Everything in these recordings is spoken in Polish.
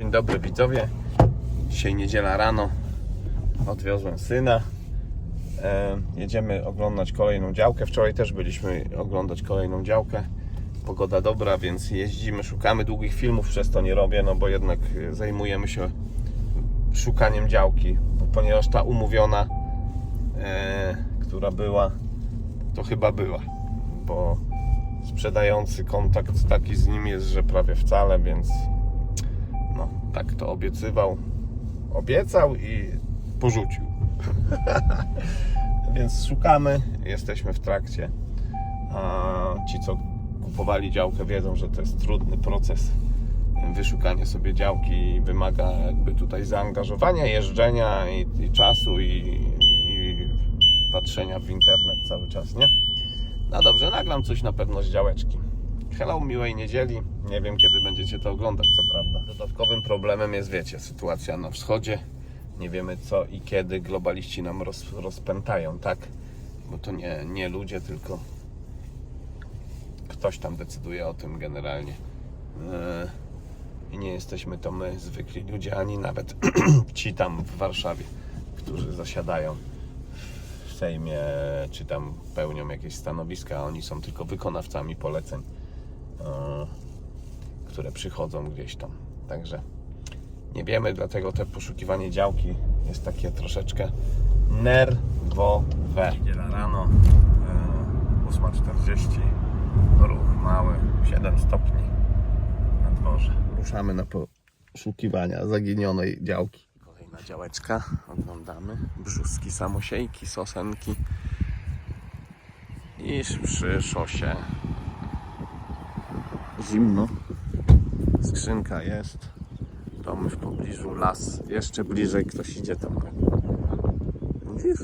Dzień dobry widzowie. Dzisiaj niedziela rano. Odwiozłem syna. E, jedziemy oglądać kolejną działkę. Wczoraj też byliśmy oglądać kolejną działkę. Pogoda dobra, więc jeździmy, szukamy długich filmów, przez to nie robię, no bo jednak zajmujemy się szukaniem działki, ponieważ ta umówiona, e, która była, to chyba była, bo sprzedający kontakt taki z nim jest, że prawie wcale, więc tak to obiecywał. Obiecał i porzucił. Więc szukamy, jesteśmy w trakcie. A ci, co kupowali działkę, wiedzą, że to jest trudny proces. Wyszukanie sobie działki wymaga jakby tutaj zaangażowania, jeżdżenia i, i czasu, i, i patrzenia w internet cały czas, nie? No dobrze, nagram coś na pewno z działeczki. Hello, miłej niedzieli. Nie wiem, kiedy będziecie to oglądać, co prawda. Dodatkowym problemem jest, wiecie, sytuacja na wschodzie. Nie wiemy co i kiedy globaliści nam roz, rozpętają, tak? Bo to nie, nie ludzie, tylko ktoś tam decyduje o tym generalnie. Yy, I nie jesteśmy to my, zwykli ludzie, ani nawet ci tam w Warszawie, którzy zasiadają w Sejmie, czy tam pełnią jakieś stanowiska, a oni są tylko wykonawcami poleceń które przychodzą gdzieś tam. Także nie wiemy, dlatego te poszukiwanie działki jest takie troszeczkę nerwowe. Niedziela rano, e, 8.40, ruch mały, 7 stopni na dworze. Ruszamy na poszukiwania zaginionej działki. Kolejna działeczka, oglądamy. Brzuski, samosiejki, sosenki. I przy szosie zimno. Skrzynka jest. Dom w pobliżu, las. Jeszcze bliżej ktoś idzie tam. Widzisz?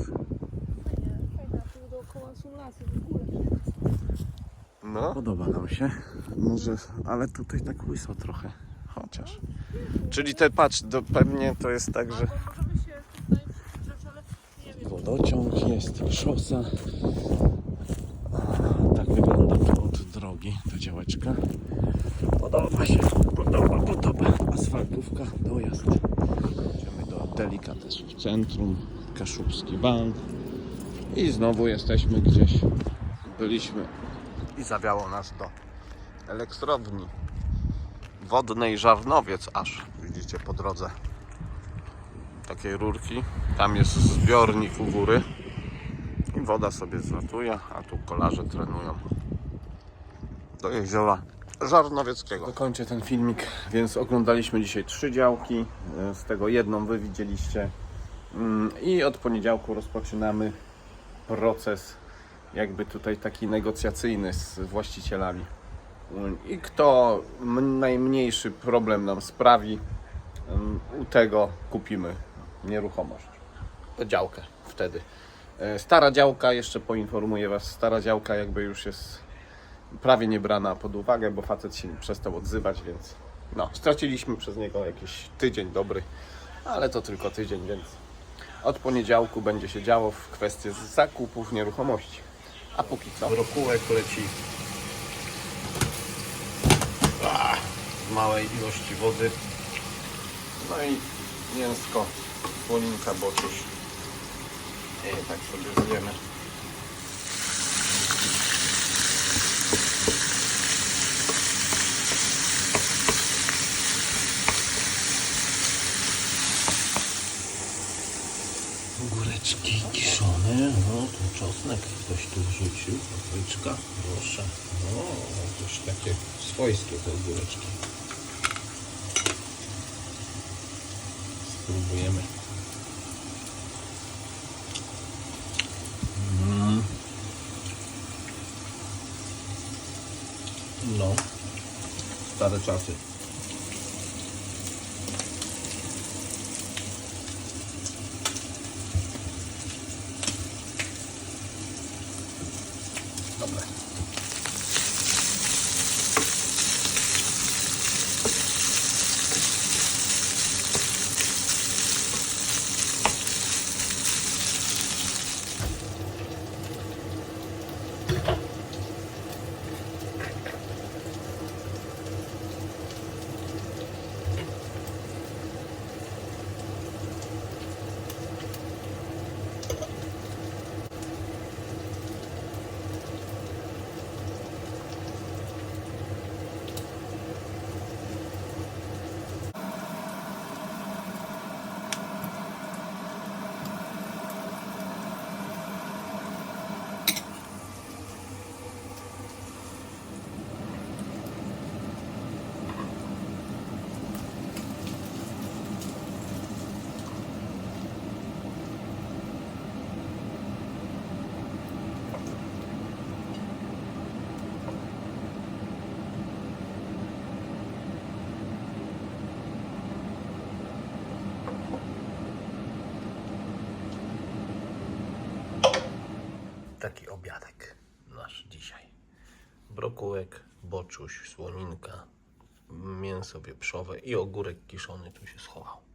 No. Podoba nam się. Może, ale tutaj tak łyso trochę. Chociaż. Czyli te, patrz, to pewnie to jest tak, że... Wodociąg jest, szosa. Tak wygląda to od drogi, ta działeczka. Podoba się, podoba, podoba. Asfaltówka, dojazd. Idziemy do Delikatesu w centrum, Kaszubski Bank. I znowu jesteśmy gdzieś. Byliśmy i zawiało nas do elektrowni wodnej Żarnowiec aż. Widzicie po drodze takiej rurki. Tam jest zbiornik u góry i woda sobie zlatuje, a tu kolarze trenują do jeziora Żarnowieckiego. Dokończę ten filmik, więc oglądaliśmy dzisiaj trzy działki, e, z tego jedną wy widzieliście Mm, i od poniedziałku rozpoczynamy proces jakby tutaj taki negocjacyjny z właścicielami. Mm, I kto najmniejszy problem nam sprawi, Ym, u tego kupimy nieruchomość. Działkę wtedy. E, Stara działka, jeszcze poinformuję Was, stara działka jakby już jest prawie nie brana pod uwagę, bo facet się przestał odzywać, więc no, straciliśmy przez niego jakiś tydzień dobry, ale to tylko tydzień, więc od poniedziałku będzie się działo w kwestii zakupów nieruchomości. A póki co rokułek leci w małej ilości wody. No i mięsko, słoninka, boczuś. I tak sobie zjemy. Góreczki kiszone, no tu czosnek ktoś tu wrzucił, papryczka, proszę. O, coś takie swojskie te góreczki. Spróbujemy. Mm. No, stare czasy. Taki obiadek nasz dzisiaj. Brokułek, boczuś, słoninka, mięso wieprzowe i ogórek kiszony tu się schował.